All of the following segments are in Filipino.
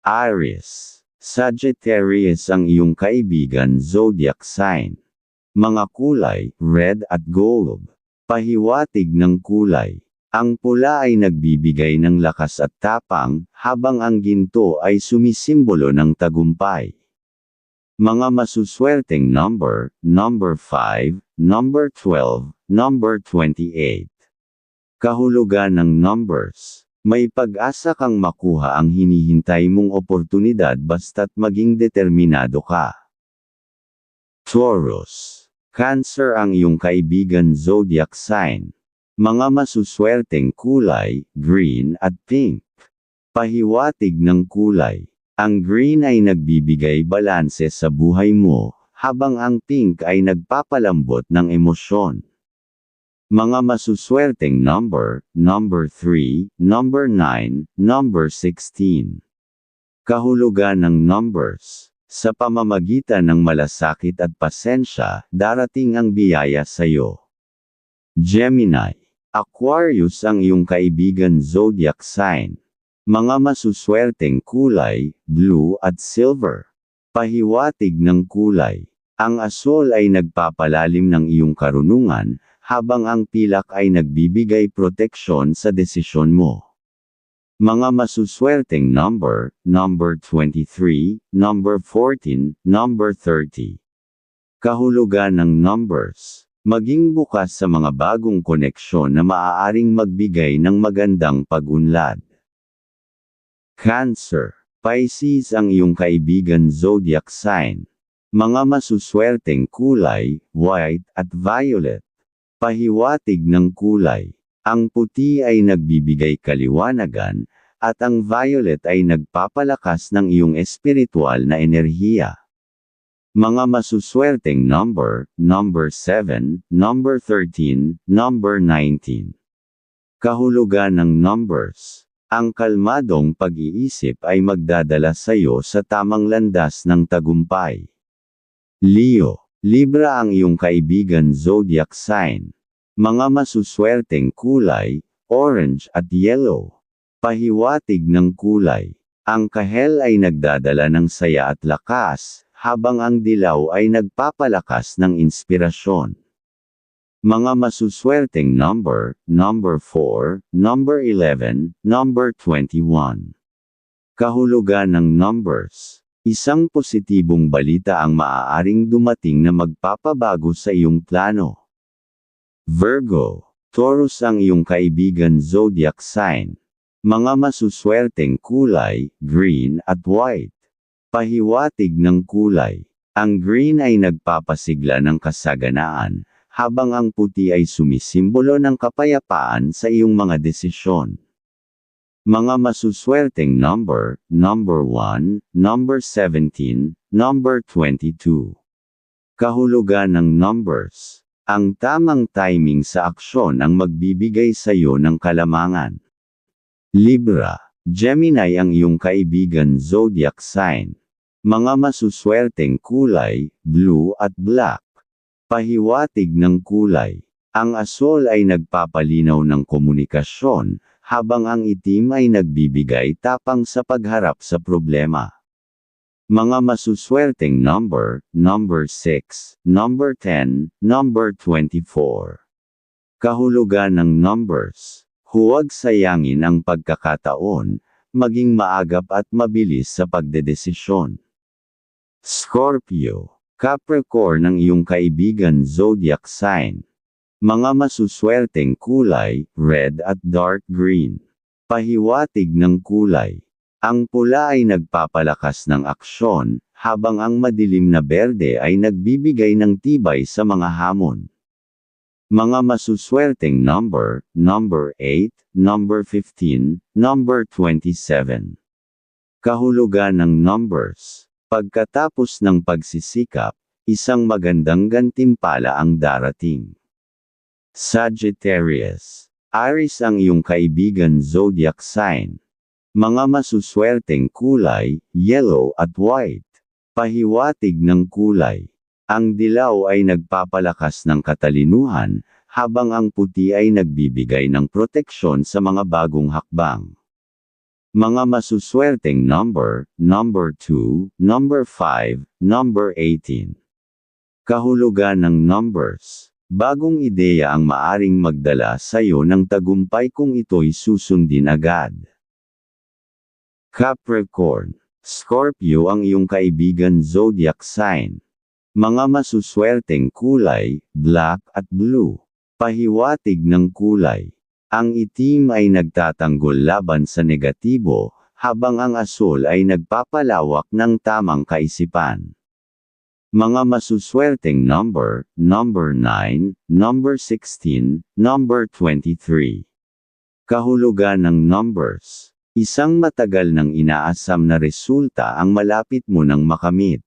Aries. Sagittarius ang iyong kaibigan zodiac sign. Mga kulay, red at gold. Pahiwatig ng kulay. Ang pula ay nagbibigay ng lakas at tapang, habang ang ginto ay sumisimbolo ng tagumpay. Mga masuswerteng number, number 5, number 12, number 28. Kahulugan ng numbers. May pag-asa kang makuha ang hinihintay mong oportunidad basta't maging determinado ka. Taurus. Cancer ang iyong kaibigan zodiac sign. Mga masuswerteng kulay, green at pink. Pahiwatig ng kulay. Ang green ay nagbibigay balanse sa buhay mo, habang ang pink ay nagpapalambot ng emosyon. Mga masuswerteng number, number 3, number 9, number 16. Kahulugan ng numbers. Sa pamamagitan ng malasakit at pasensya, darating ang biyaya sa iyo. Gemini. Aquarius ang iyong kaibigan zodiac sign. Mga masuswerteng kulay, blue at silver. Pahiwatig ng kulay. Ang asol ay nagpapalalim ng iyong karunungan, habang ang pilak ay nagbibigay proteksyon sa desisyon mo. Mga masuswerteng number, number 23, number 14, number 30. Kahulugan ng numbers. Maging bukas sa mga bagong koneksyon na maaaring magbigay ng magandang pag-unlad. Cancer. Pisces ang iyong kaibigan zodiac sign. Mga masuswerteng kulay, white at violet. Pahiwatig ng kulay. Ang puti ay nagbibigay kaliwanagan, at ang violet ay nagpapalakas ng iyong espiritual na enerhiya. Mga masuswerteng number, number 7, number 13, number 19. Kahulugan ng numbers. Ang kalmadong pag-iisip ay magdadala sa iyo sa tamang landas ng tagumpay. Leo. Libra ang iyong kaibigan zodiac sign. Mga masuswerteng kulay, orange at yellow. Pahiwatig ng kulay. Ang kahel ay nagdadala ng saya at lakas, habang ang dilaw ay nagpapalakas ng inspirasyon. Mga masuswerteng number, number 4, number 11, number 21. Kahulugan ng numbers. Isang positibong balita ang maaaring dumating na magpapabago sa iyong plano. Virgo, Taurus ang iyong kaibigan zodiac sign. Mga masuswerteng kulay, green at white. Pahiwatig ng kulay. Ang green ay nagpapasigla ng kasaganaan, habang ang puti ay sumisimbolo ng kapayapaan sa iyong mga desisyon. Mga masuswerteng number, number 1, number 17, number 22. Kahulugan ng numbers. Ang tamang timing sa aksyon ang magbibigay sa iyo ng kalamangan. Libra. Gemini ang iyong kaibigan zodiac sign. Mga masuswerteng kulay, blue at black. Pahiwatig ng kulay. Ang asol ay nagpapalinaw ng komunikasyon, habang ang itim ay nagbibigay tapang sa pagharap sa problema. Mga masuswerteng number, number 6, number 10, number 24. Kahulugan ng numbers. Huwag sayangin ang pagkakataon, maging maagap at mabilis sa pagdedesisyon. Scorpio. Capricorn ang iyong kaibigan zodiac sign. Mga masuswerteng kulay, red at dark green. Pahiwatig ng kulay. Ang pula ay nagpapalakas ng aksyon, habang ang madilim na berde ay nagbibigay ng tibay sa mga hamon. Mga masuswerteng number, number 8, number 15, number 27. Kahulugan ng numbers. Pagkatapos ng pagsisikap, isang magandang gantimpala ang darating. Sagittarius. Aries ang iyong kaibigan zodiac sign. Mga masuswerteng kulay, yellow at white. Pahiwatig ng kulay. Ang dilaw ay nagpapalakas ng katalinuhan, habang ang puti ay nagbibigay ng proteksyon sa mga bagong hakbang. Mga masuswerteng number, number 2, number 5, number 18. Kahulugan ng numbers. Bagong ideya ang maaring magdala sa iyo ng tagumpay kung ito'y susundin agad. Capricorn. Scorpio ang iyong kaibigan zodiac sign. Mga masuswerteng kulay, black at blue. Pahiwatig ng kulay. Ang itim ay nagtatanggol laban sa negatibo, habang ang asul ay nagpapalawak ng tamang kaisipan. Mga masuswerteng number, number 9, number 16, number 23. Kahulugan ng numbers. Isang matagal nang inaasam na resulta ang malapit mo nang makamit.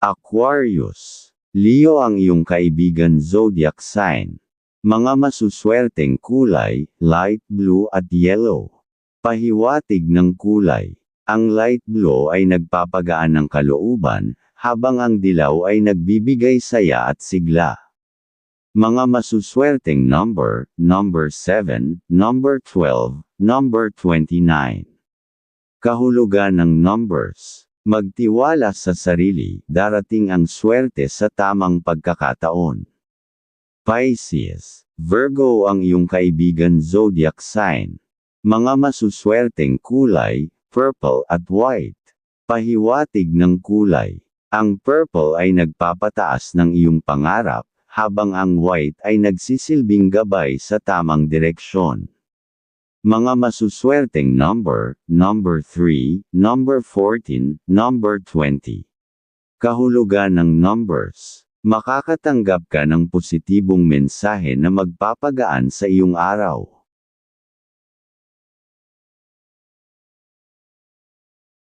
Aquarius. Leo ang iyong kaibigan zodiac sign. Mga masuswerteng kulay, light blue at yellow. Pahiwatig ng kulay. Ang light blue ay nagpapagaan ng kalooban, habang ang dilaw ay nagbibigay saya at sigla. Mga masuswerteng number, number 7, number 12, number 29. Kahulugan ng numbers. Magtiwala sa sarili, darating ang swerte sa tamang pagkakataon. Pisces. Virgo ang iyong kaibigan zodiac sign. Mga masuswerteng kulay, purple at white. Pahiwatig ng kulay. Ang purple ay nagpapataas ng iyong pangarap, habang ang white ay nagsisilbing gabay sa tamang direksyon. Mga masuswerteng number, number 3, number 14, number 20. Kahulugan ng numbers. Makakatanggap ka ng positibong mensahe na magpapagaan sa iyong araw.